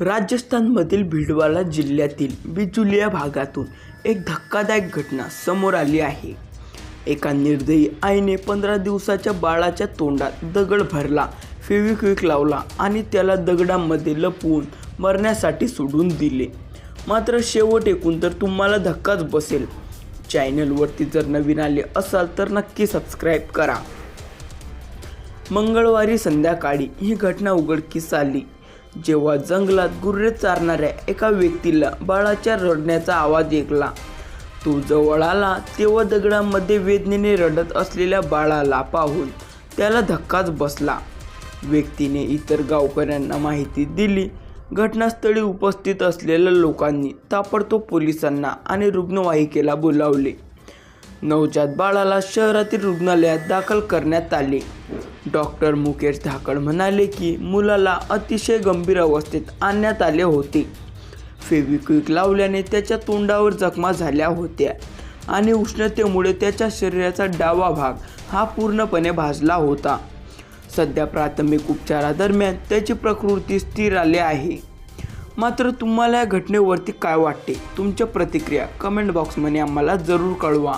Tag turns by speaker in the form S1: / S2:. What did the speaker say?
S1: राजस्थानमधील भिडवाला जिल्ह्यातील बिजुलिया भागातून एक धक्कादायक घटना समोर आली आहे. एका निर्दयी आईने पंधरा दिवसाच्या बाळाच्या तोंडात दगड भरला फेविक्विक लावला आणि त्याला दगडामध्ये लपवून मरण्यासाठी सोडून दिले. मात्र शेवट एकूण तर तुम्हाला धक्काच बसेल. चॅनलवरती जर नवीन आले असाल तर नक्की सबस्क्राईब करा. मंगळवारी संध्याकाळी ही घटना उघडकीस आली. जेव्हा जंगलात गुर्रे चारणाऱ्या एका व्यक्तीला बाळाच्या रडण्याचा आवाज ऐकला. तो जवळ आला तेव्हा दगडामध्ये वेदनेने रडत असलेल्या बाळाला पाहून त्याला धक्काच बसला. व्यक्तीने इतर गावकऱ्यांना माहिती दिली. घटनास्थळी उपस्थित असलेल्या लोकांनी ताबडतोब पोलिसांना आणि रुग्णवाहिकेला बोलावले. नवजात बाळाला शहरातील रुग्णालयात दाखल करण्यात आले. डॉक्टर मुकेश धाकड म्हणाले की मुलाला अतिशय गंभीर अवस्थेत आणण्यात आले होते. फेविक्विक लावल्याने त्याच्या तोंडावर जखमा झाल्या होत्या आणि उष्णतेमुळे त्याच्या शरीराचा डावा भाग हा पूर्णपणे भाजला होता. सध्या प्राथमिक उपचारादरम्यान त्याची प्रकृती स्थिर आली आहे. मात्र तुम्हाला या घटनेवरती काय वाटते? तुमच्या प्रतिक्रिया कमेंट बॉक्समध्ये आम्हाला जरूर कळवा.